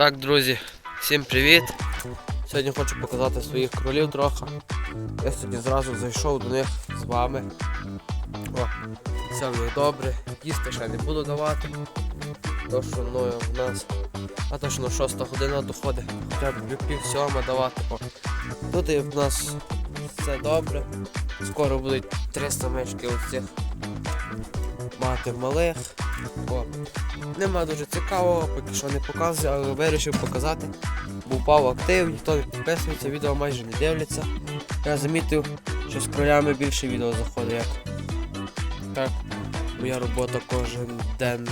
Так, друзі, всім привіт! Сьогодні хочу показати своїх кролів трохи. Я сьогодні зразу зайшов до них з вами. О, все них добре. Їсти ще не буду давати. То, що ну, в нас. А то, що на 6 година доходить, хоча б пів сьома давати. О. Тут і в нас все добре. Скоро будуть 300 мешки оцих мати малих. О. Нема дуже цікавого, поки що не показую, але вирішив показати. Бо впав актив, ніхто не підписується, відео майже не дивляться. Я замітив, що з кролями більше відео заходить як. Так, моя робота кожен день.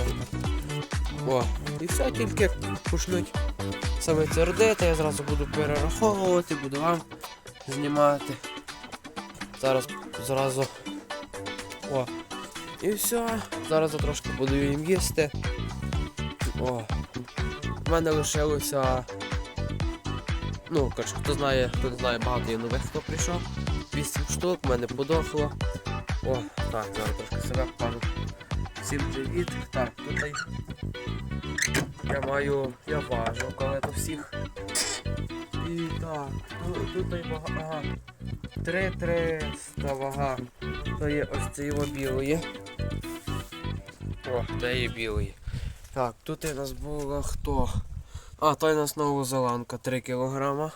О, і все, тільки почнуть саме це родити, я зразу буду перераховувати, буду вам знімати. Зараз зразу. О. І все. Зараз я трошки буду їм їсти. О. У мене лишилося. Ну, коротше, хто знає, хто не знає, багато є нових, хто прийшов. 8 штук, в мене подохло. О, так, зараз трошки себе покажу. Всім привіт. Так, тут я маю. Я важу коли то всіх. І так, тут я вага. Ага. 3300 вага. То є ось це його білої. О, де є білої. Так, тут у нас було хто? А, той у нас новозеландка 3 кілограма.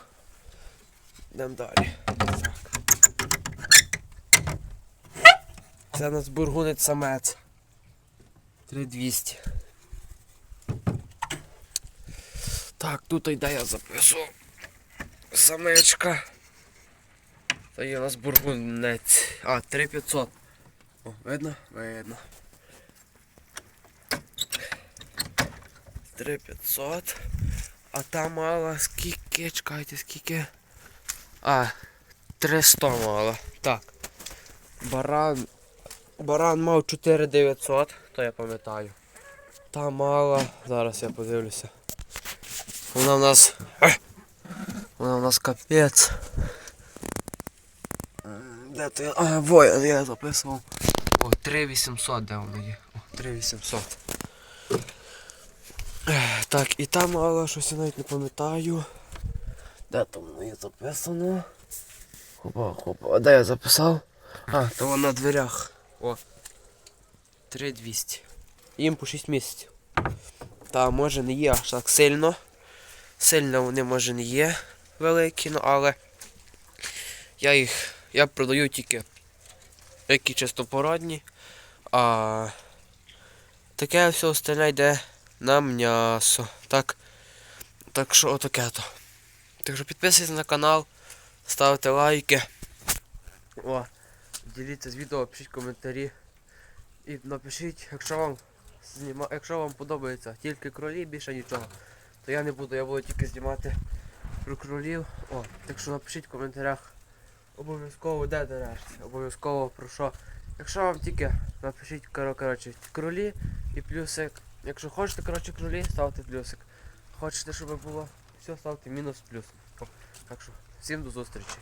Йдемо далі. Так. Це у нас бургунець самець. 3200. Так, тут йде я запишу. Самечка. Це є у нас бургунець. А, 3500. О, видно? Видно. 3500. А там мала скільки, чекайте, скільки. А, 300 мала. Так. Баран. Баран мав 4900, то я пам'ятаю. Та мала. Зараз я подивлюся. Вона в нас. Вона в нас капець. Я. А, воїн я записував. О, 3800, де воно є? О, 3800. Так, і там мало щось я навіть не пам'ятаю. Де там воно є записано? Хопа, хопа. А де я записав? А, то воно на дверях. О. 3200. Їм по 6 місяців. Та може не є аж так сильно. Сильно вони може не є великі, ну але я їх. Я продаю тільки які чистопородні, а таке все остальне йде на м'ясо. Так так що отаке то. Так що підписуйтесь на канал, ставте лайки. О, діліться з відео, пишіть коментарі. І напишіть, якщо вам зніма... якщо вам подобається тільки кролі, більше нічого, то я не буду, я буду тільки знімати про кролів. О, так що напишіть в коментарях. Обов'язково де решти, обов'язково про що. Якщо вам тільки напишіть коро- коротше, кролі і плюсик. Якщо хочете коротше, кролі, ставте плюсик. Хочете, щоб було все, ставте мінус плюс. Так що, всім до зустрічі.